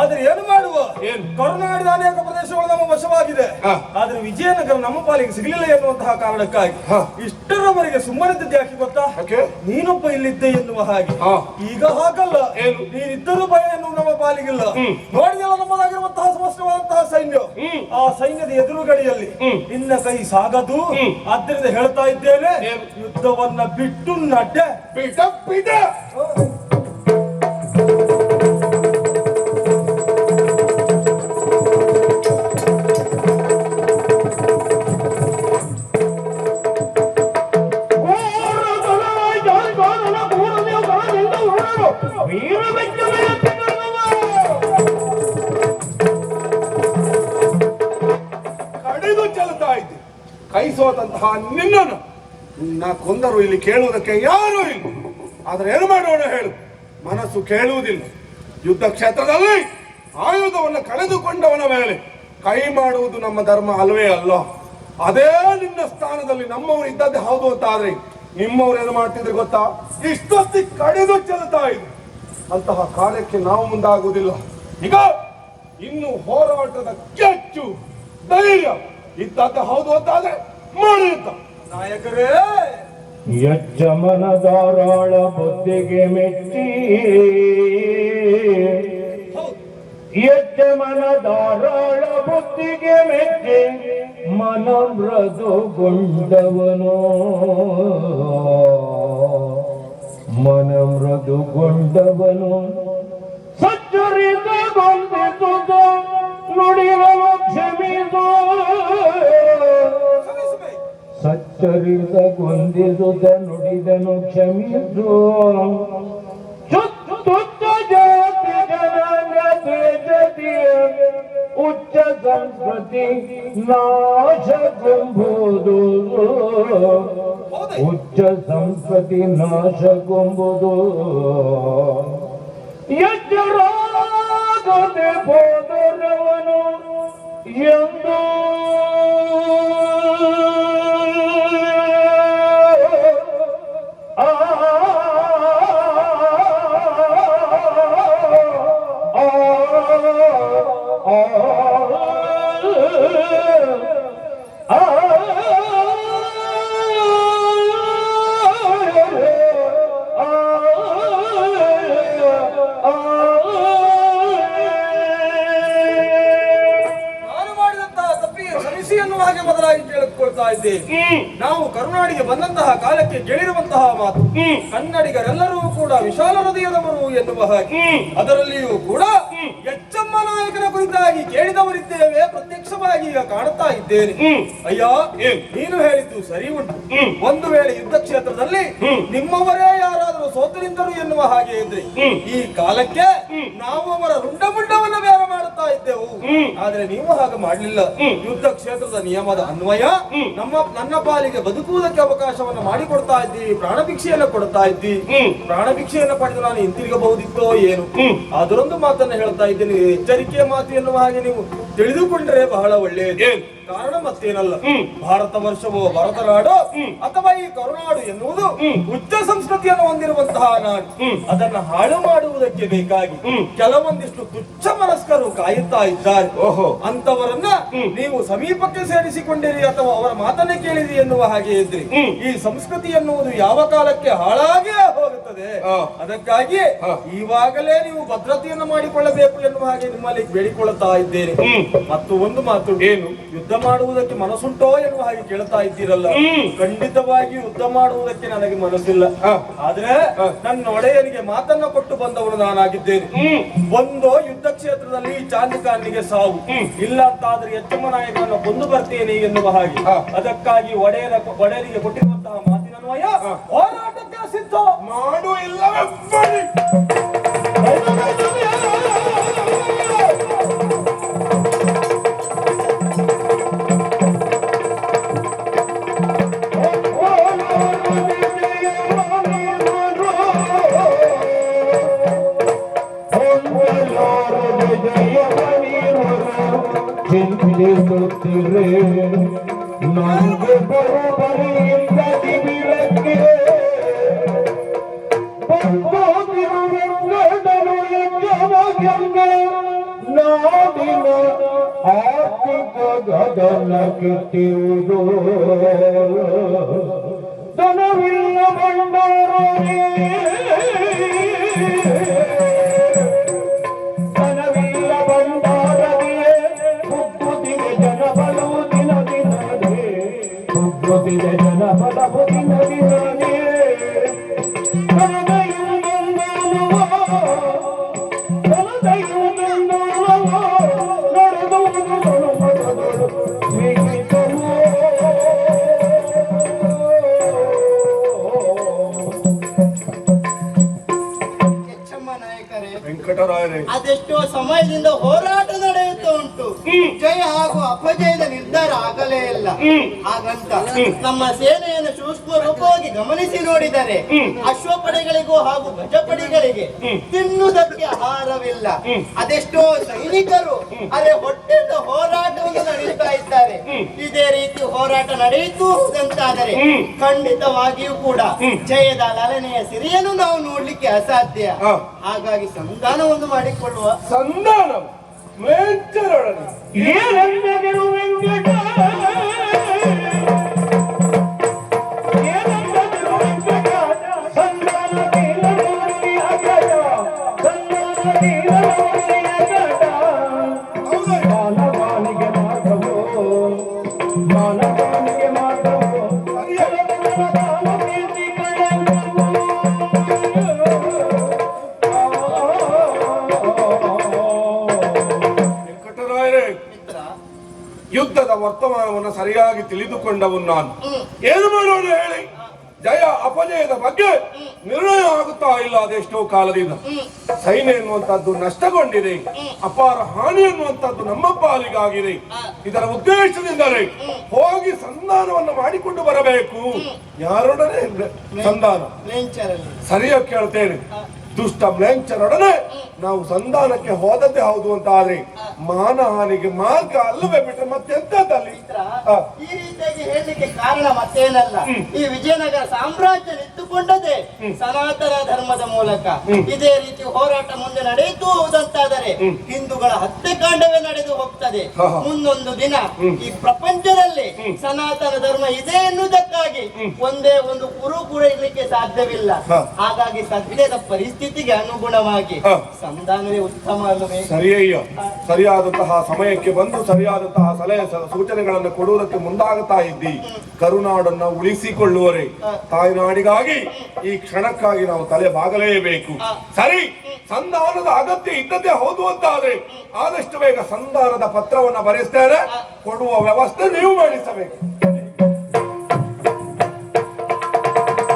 ಆದ್ರೆ ಏನು ಮಾಡುವ? ಏನು? ಕರುನಾಡಿನ ಅನೇಕ ಪ್ರದೇಶಗಳು ನಮ್ಮ ವಶವಾಗಿದೆ. ಆದ್ರೆ ವಿಜಯನಗರ ನಮ್ಮ ಪಾಲಿಗೆ ಸಿಗಲಿಲ್ಲ ಎನ್ನುವಂತಹ ಕಾರಣಕ್ಕಾಗಿ. ಇಷ್ಟರವರೆಗೆ ಸುಮ್ಮನಿದ್ದದ್ದು ಯಾಕೆ ಗೊತ್ತಾ? ನೀನೊಪ್ಪ ನೀನೊಬ್ಬ ಇಲ್ಲಿದ್ದೆ ಎನ್ನುವ ಹಾಗೆ. ಈಗ ಹಾಗಲ್ಲ. ಏನು? ನೀನಿದ್ದರೂ ಭಯ ಎನ್ನುವ ನಮ್ಮ ಪಾಲಿಗಿಲ್ಲ. ನೋಡಿದೆಲ್ಲ ನಮ್ಮದಾಗಿರುವಂತಹ ಸ್ಪಷ್ಟವಾದಂತಹ ಸೈನ್ಯ? ಆ ಸೈನ್ಯದ ಎದುರುಗಡೆಯಲ್ಲಿ. ನಿನ್ನ ಕೈ ಸಾಗದು. ಆದ್ದರಿಂದ ಹೇಳ್ತಾ ಇದ್ದೇನೆ ಯುದ್ಧವನ್ನ ಬಿಟ್ಟು ನಡ್ಡೆ ಬಿಟ್ಟ ಪಿಟ ಕೈ ಸೋತಂತಹ ನಿನ್ನನ್ನು ನಾ ಕೊಂದರು ಇಲ್ಲಿ ಕೇಳುವುದಕ್ಕೆ ಯಾರೂ ಇಲ್ಲ. ಆದರೆ ಏನು ಮಾಡೋಣ ಹೇಳು. ಮನಸ್ಸು ಕೇಳುವುದಿಲ್ಲ. ಯುದ್ಧ ಕ್ಷೇತ್ರದಲ್ಲಿ ಆಯುಧವನ್ನು ಕಳೆದುಕೊಂಡವನ ಮೇಲೆ ಕೈ ಮಾಡುವುದು ನಮ್ಮ ಧರ್ಮ ಅಲ್ವೇ ಅಲ್ಲ. ಅದೇ ನಿನ್ನ ಸ್ಥಾನದಲ್ಲಿ ನಮ್ಮವರು ಇದ್ದದ್ದೇ ಹೌದು ಅಂತ ಆದ್ರೆ ನಿಮ್ಮವ್ರು ಏನು ಮಾಡ್ತಿದ್ರೆ ಗೊತ್ತಾ? ಇಷ್ಟೊತ್ತಿ ಕಡಿದು ಚೆಲ್ತಾ ಇದ್ರು. ಅಂತಹ ಕಾರ್ಯಕ್ಕೆ ನಾವು ಮುಂದಾಗುವುದಿಲ್ಲ. ಈಗ ಇನ್ನು ಹೋರಾಟದ ಕೆಚ್ಚು, ಧೈರ್ಯ ಇದ್ದದ್ದೇ ಹೌದು ಅಂತಾದ್ರೆ ಮಾಡಿರುತ್ತ ನಾಯಕರೇ. ಯಜ್ಜಮನ ಧಾರಾಳ ಬುದ್ಧಿಗೆ ಮೆಚ್ಚಿ. ಯಜ್ಜಮನ ಧಾರಾಳ ಬುದ್ಧಿಗೆ ಮೆಚ್ಚಿ ಮನ ಮೃದುಗೊಂಡವನು ಮನ ಮೃದುಗೊಂಡವನು ಸಚ್ಚರಿತಗೊಂಡಿಸುವುದು ನುಡಿರಲು ಕ್ಷಮಿಸು. ಕ್ಷಮಿಸಬೇಕು ಸಚ್ಚರಿತಗೊಂದಿಸುತ್ತ ನುಡಿದನು ಕ್ಷಮಿಸು. ಉಚ್ಚ ಸಂಸ್ಕೃತಿ ನಾಶಗೊಂಬುದು ಉಚ್ಚ ಸಂಸ್ಕೃತಿ ನಾಶಗೊಂಬುದು ಎಚ್ಚರಾಗದೆ ಹೋದರವನು ಎಂದು ಕೇಳಿಕೊಳ್ತಾ ನಾವು ಕರುನಾಡಿಗೆ ಬಂದಂತಹ ಕಾಲಕ್ಕೆ ಕೇಳಿರುವಂತಹ ಮಾತು ಕನ್ನಡಿಗರೆಲ್ಲರೂ ಕೂಡ ವಿಶಾಲ ಹೃದಯದವರು ಎನ್ನುವ ಹಾಗೆ. ಅದರಲ್ಲಿಯೂ ಕೂಡ ಎಚ್ಚಮ್ಮ ನಾಯಕನ ಕುರಿತಾಗಿ ಕೇಳಿದವರಿದ್ದೇವೆ ಪ್ರತ್ಯಕ್ಷವಾಗಿ ಈಗ ಕಾಣುತ್ತಾ ಇದ್ದೇನೆ. ಅಯ್ಯ ನೀನು ಹೇಳಿದ್ದು ಸರಿ ಉಂಟು. ಒಂದು ವೇಳೆ ಯುದ್ಧ ಕ್ಷೇತ್ರದಲ್ಲಿ ನಿಮ್ಮವರೇ ಸೋತು ನಿಂತರು ಎನ್ನುವ ಹಾಗೆ ಇದ್ರೆ ಈ ಕಾಲಕ್ಕೆ ನಾವು ಅವರ ರುಂಡಮುಂಡವನ್ನ ಬೇರೆ ಮಾಡುತ್ತಾ ಇದ್ದೆವು. ಆದ್ರೆ ನೀವು ಹಾಗೆ ಮಾಡಲಿಲ್ಲ. ಯುದ್ಧ ಕ್ಷೇತ್ರದ ನಿಯಮದ ಅನ್ವಯ ನಮ್ಮ ನನ್ನ ಪಾಲಿಗೆ ಬದುಕುವುದಕ್ಕೆ ಅವಕಾಶವನ್ನು ಮಾಡಿಕೊಡ್ತಾ ಇದ್ದಿ ಪ್ರಾಣ ಭಿಕ್ಷೆಯನ್ನು ಕೊಡ್ತಾ ಇದ್ದಿ ಪ್ರಾಣ ಭಿಕ್ಷೆಯನ್ನು ಪಡೆದು ನಾನು ಹಿಂತಿರುಗಬಹುದಿತ್ತೋ ಏನು. ಅದರೊಂದು ಮಾತನ್ನ ಹೇಳ್ತಾ ಇದ್ದೀನಿ. ಎಚ್ಚರಿಕೆಯ ಮಾತು ಎನ್ನುವ ಹಾಗೆ ನೀವು ತಿಳಿದುಕೊಂಡ್ರೆ ಬಹಳ ಒಳ್ಳೆಯದು. ಕಾರಣ ಮತ್ತೇನಲ್ಲ. ಭಾರತ ವರ್ಷವೋ ಭಾರತ ನಾಡು ಅಥವಾ ಈ ಕರುನಾಡು ಎನ್ನುವುದು ಉಚ್ಚ ಸಂಸ್ಕೃತಿಯನ್ನು ಹೊಂದಿರುವಂತಹ ನಾಡು. ಅದನ್ನ ಹಾಳು ಮಾಡುವುದಕ್ಕೆ ಬೇಕಾಗಿ ಕೆಲವೊಂದಿಷ್ಟು ತುಚ್ಛ ಮನಸ್ಕರು ಕಾಯುತ್ತಾ ಇದ್ದಾರೆ. ಓಹೋ. ಅಂತವರನ್ನ ನೀವು ಸಮೀಪಕ್ಕೆ ಸೇರಿಸಿಕೊಂಡಿರಿ ಅಥವಾ ಅವರ ಮಾತನ್ನೇ ಕೇಳಿರಿ ಎನ್ನುವ ಹಾಗೆ ಇದ್ರಿ. ಈ ಸಂಸ್ಕೃತಿ ಎನ್ನುವುದು ಯಾವ ಕಾಲಕ್ಕೆ ಹಾಳಾಗೇ ಹೋಗುತ್ತದೆ? ಅದಕ್ಕಾಗಿ. ಈವಾಗಲೇ ನೀವು ಭದ್ರತೆಯನ್ನು ಮಾಡಿಕೊಳ್ಳಬೇಕು ಎನ್ನುವ ಹಾಗೆ ನಿಮ್ಮಲ್ಲಿ ಬೇಡಿಕೊಳ್ಳುತ್ತಾ ಇದ್ದೇನೆ. ಮತ್ತು ಒಂದು ಮಾತು ಏನು? ಯುದ್ಧ ಮಾಡುವುದಕ್ಕೆ ಮನಸ್ಸುಂಟೋ ಎನ್ನುವ ಹಾಗೆ ಕೇಳ್ತಾ ಇದ್ದೀರಲ್ಲ. ಖಂಡಿತವಾಗಿ ಯುದ್ಧ ಮಾಡುವುದಕ್ಕೆ ನನಗೆ ಮನಸ್ಸಿಲ್ಲ. ಆದ್ರೆ ನನ್ನ ಒಡೆಯನಿಗೆ ಮಾತನ್ನ ಕೊಟ್ಟು ಬಂದವನು ನಾನಾಗಿದ್ದೇನೆ. ಒಂದು ಯುದ್ಧ ಕ್ಷೇತ್ರದಲ್ಲಿ ಚಾಂದಿಕಾನಿಗೆ ಸಾವು. ಇಲ್ಲ ಅಂತಾದ್ರೆ ಎಚ್ಚಮ್ಮ ನಾಯಕನನ್ನು ಕೊಂದು ಬರ್ತೇನೆ ಎನ್ನುವ ಹಾಗೆ. ಅದಕ್ಕಾಗಿ ಒಡೆಯರ ಒಡೆಯರಿಗೆ ಕೊಟ್ಟಿರುವಂತಹ ಮಾತಿನನ್ವಯ ಹೋರಾಟಕ್ಕೆ ಸಿದ್ಧ. ಮಾಡು ಇಲ್ಲವೇ ಚಿಂತಿಸುತ್ತಿರೆ ನನಗೆ ಬರುಬರಿಯಿಂದ ದಿವಿಲಕ್ಕೆ ನಾಡಿನ ಆರ್ಥಿಕ ಗಗನ ಕಿತ್ತಿರುವುದು ಧನವಿಲ್ಲ ಭಂಡಾರವೇ ಅದೆಷ್ಟೋ ಸಮಯದಿಂದ ಹೋರಾಟ ನಡೆಯುತ್ತಾ ಉಂಟು. ಜಯ ಹಾಗೂ ಅಪಜಯದ ನಿರ್ಧಾರ ಆಗಲೇ ಇಲ್ಲ. ಹಾಗಂತ ನಮ್ಮ ಸೇನೆಯನ್ನು ಸೂಕ್ಷ್ಮ ರೂಪವಾಗಿ ಗಮನಿಸಿ ನೋಡಿದರೆ ಅಶ್ವಪಡೆಗಳಿಗೂ ಹಾಗೂ ಗಜಪಡೆಗಳಿಗೆ ತಿನ್ನುವುದಕ್ಕೆ ಆಹಾರವಿಲ್ಲ. ಅದೆಷ್ಟೋ ಸೈನಿಕರು ಅರೆ ಹೊಟ್ಟೆಯಿಂದ ಹೋರಾಟವನ್ನು ನಡೆಸ್ತಾ ಇದ್ದಾರೆ. ಇದೇ ಹೋರಾಟ ನಡೆಯಿತು ಅಂತಾದರೆ ಖಂಡಿತವಾಗಿಯೂ ಕೂಡ ಜಯದ ಲಲನೆಯ ಸಿರಿಯನ್ನು ನಾವು ನೋಡ್ಲಿಕ್ಕೆ ಅಸಾಧ್ಯ. ಹಾಗಾಗಿ ಸಂಧಾನವನ್ನು ಮಾಡಿಕೊಳ್ಳುವ ಸಂಧಾನ ಯುದ್ಧದ ವರ್ತಮಾನವನ್ನು ಸರಿಯಾಗಿ ತಿಳಿದುಕೊಂಡವನು ನಾನು. ಏನು ಮಾಡೋಣ ಹೇಳಿ? ಜಯ ಅಪಜಯದ ಬಗ್ಗೆ ನಿರ್ಣಯ ಆಗುತ್ತಾ ಇಲ್ಲ ಅದೆಷ್ಟೋ ಕಾಲದಿಂದ. ಸೈನ್ಯ ಎನ್ನುವಂತದ್ದು ನಷ್ಟಗೊಂಡಿದೆ. ಅಪಾರ ಹಾನಿ ಎನ್ನುವಂತದ್ದು ನಮ್ಮ ಪಾಲಿಗಾಗಿದೆ. ಇದರ ಉದ್ದೇಶದಿಂದಲೇ ಹೋಗಿ ಸಂಧಾನವನ್ನು ಮಾಡಿಕೊಂಡು ಬರಬೇಕು. ಯಾರೊಡನೆ ಸಂಧಾನ. ಸರಿಯಾಗಿ ಕೇಳ್ತೇನೆ. ದುಷ್ಟ ಮ್ಲೇಂಚರೊಡನೆ ನಾವು ಸಂಧಾನಕ್ಕೆ ಹೋದದ್ದೇ ಹೌದು ಅಂತ ಆದ್ರೆ ಮಾನಹಾನಿಗೆ ಮಾರ್ಗ ಅಲ್ಲವೇ ಬಿಟ್ರೆ ಮತ್ತೆ ಎಂತದಲ್ಲಿ ಈ ರೀತಿಯಾಗಿ ಹೇಳಲಿಕ್ಕೆ ಕಾರಣ ಮತ್ತೇನಲ್ಲ. ಈ ವಿಜಯನಗರ ಸಾಮ್ರಾಜ್ಯ ನಿಂತುಕೊಂಡದೆ ಸನಾತನ ಧರ್ಮದ ಮೂಲಕ ಇದೇ ರೀತಿ ಹೋರಾಟ ಮುಂದೆ ನಡೆಯಿತು ಹೋದಂತಾದರೆ ಹಿಂದೂಗಳ ಹತ್ಯೆಕಾಂಡವೇ ನಡೆದು ಹೋಗ್ತದೆ. ಮುಂದೊಂದು ದಿನ ಈ ಪ್ರಪಂಚದಲ್ಲಿ ಸನಾತನ ಧರ್ಮ ಇದೆ ಎನ್ನುವುದಕ್ಕಾಗಿ ಒಂದೇ ಒಂದು ಕುರು ಕೂಡ ಇರ್ಲಿಕ್ಕೆ ಸಾಧ್ಯವಿಲ್ಲ. ಹಾಗಾಗಿ ಸದ್ಯದ ಪರಿಸ್ಥಿತಿಗೆ ಅನುಗುಣವಾಗಿ. ಸಂಧಾನವೇ ಉತ್ತಮ ಅಲ್ಲವೇ? ಸರಿಯಯ್ಯ. ಸರಿಯಾದಂತಹ ಸಮಯಕ್ಕೆ ಬಂದು ಸರಿಯಾದಂತಹ ಸಲಹೆ ಸೂಚನೆಗಳನ್ನು ಕೊಡುವುದಕ್ಕೆ ಮುಂದಾಗುತ್ತಾ ಇದ್ದಿ. ಕರುನಾಡನ್ನ ಉಳಿಸಿಕೊಳ್ಳುವರೆ. ತಾಯ್ನಾಡಿಗಾಗಿ ಈ ಕ್ಷಣಕ್ಕಾಗಿ ನಾವು ತಲೆ ಬಾಗಲೇಬೇಕು. ಸರಿ, ಸಂಧಾನದ ಅಗತ್ಯ ಇದ್ದದ್ದೇ ಹೌದು ಅಂತ ಆದ್ರೆ ಆದಷ್ಟು ಬೇಗ ಸಂಧಾನದ ಪತ್ರವನ್ನು ಬರೆಸ್ತೇನೆ, ಕೊಡುವ ವ್ಯವಸ್ಥೆ ನೀವು ಮಾಡಿಸಬೇಕು.